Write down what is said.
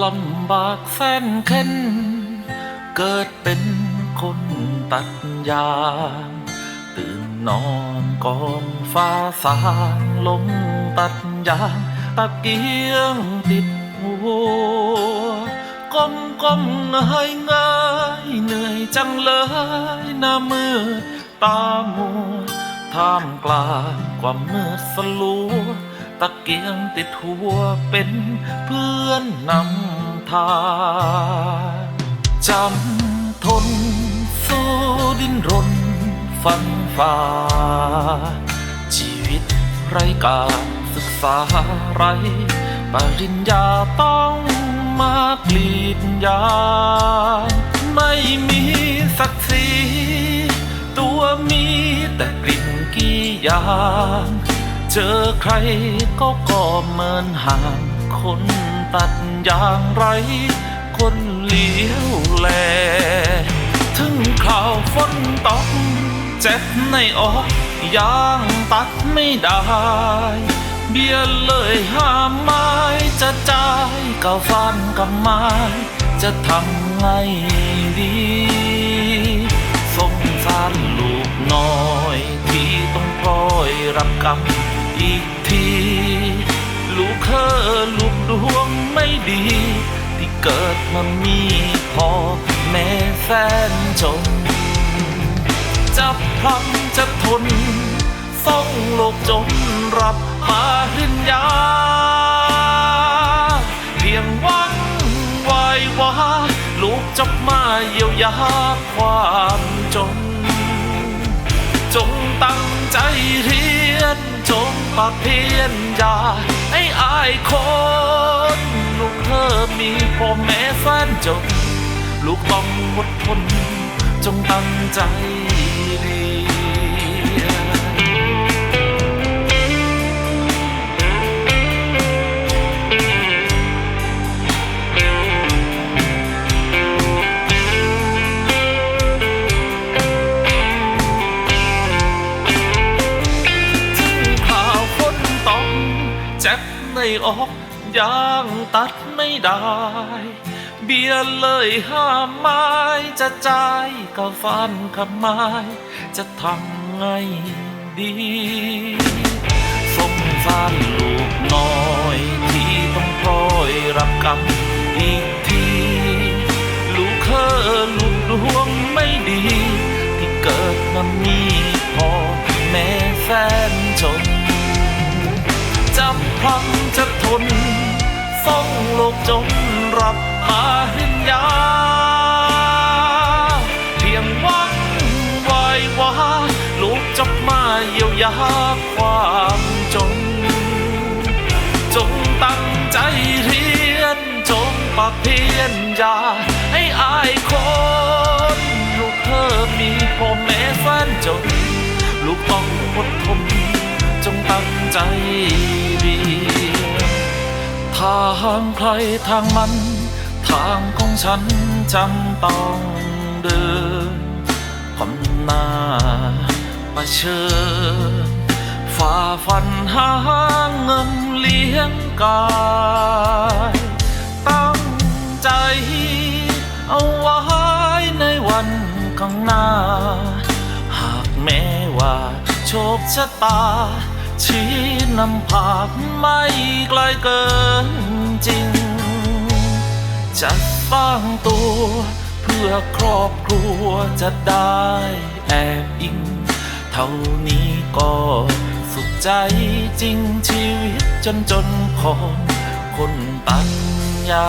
ลำบากแสนเข็นเกิดเป็นคนตัดยางตื่นนอนก่อนฟ้าสางลงตัดยางตะเกียงติดหัวก้มก้มเงยเงยเหนื่อยจังเลยหน้ามือตามัวท่ามกลางความมืดสลัว ตะเกียงติดหัวเป็นเพื่อนนำทางจำทนสู้ดิ้นรนฟันฝ่า ชีวิตไรการศึกษาไรปริญญาต้องมากรีดยางไม่มีศักดิ์ศรีตัวมีแต่กลิ่นกี่ยาง เจอใครก็ก็เมินห่างคนตัดอย่างไร คนเลี้ยวแล ถึงข่าวฝนตกเจ็บในอกยางตัดไม่ได้ เบี้ยเลยห้ามไม้จะจ่ายกับฟันกับไม้จะทำไงดีสงสารลูกน้อยที่ต้องพลอยรับกรรม อีกที ลูกเคอลูกดวงไม่ดี ที่เกิดมามีพ่อแม่แสนจนจะพลังจะทนส่องโลกจนรับมาหินยาเพียงหวังไว้ว่าลูกจะมาเยียวยาความจน จงตั้งใจเรีย นจงปากเพียนอย่าไอ้อายคนลูกเธอมีพ่อแม่แสนจบลูกต้องอดทน จงตั้งใจเจ็บในอกยางตัดไม่ได้ เบียร์เลยห้ามไม้จะใจกับฟันกับไม้จะทำไงดีสงสารลูกน้อยที่ต้องพลอยรับกรรมอีกทีลูกเคอลูกดวงไม่ดี ที่เกิดมามีพอแม่แสนจนจะพลัง รับมาเห็นยาเพียงหวังไว้ว่าลูกจะมาเยียวยาความจน จงตั้งใจเรียน จงปากเพียนยาให้อายคนลูกเธอมีพ่อแม่แสนจน ลูกต้องอดทนจงตั้งใจ ทางใครทางมัน ทางของฉันจำต้องเดินความหน้าประเชิญฝ่าฟันหาเงินเลี้ยงกายตั้งใจเอาไว้ในวันข้างหน้า หากแม้ว่าโชคชะตา ชี้นำพาไม่ไกลเกินจริง จะสร้างตัว เพื่อครอบครัวจะได้แอบอิง เท่านี้ก็สุขใจจริงชีวิตจนจนของคนปัญญา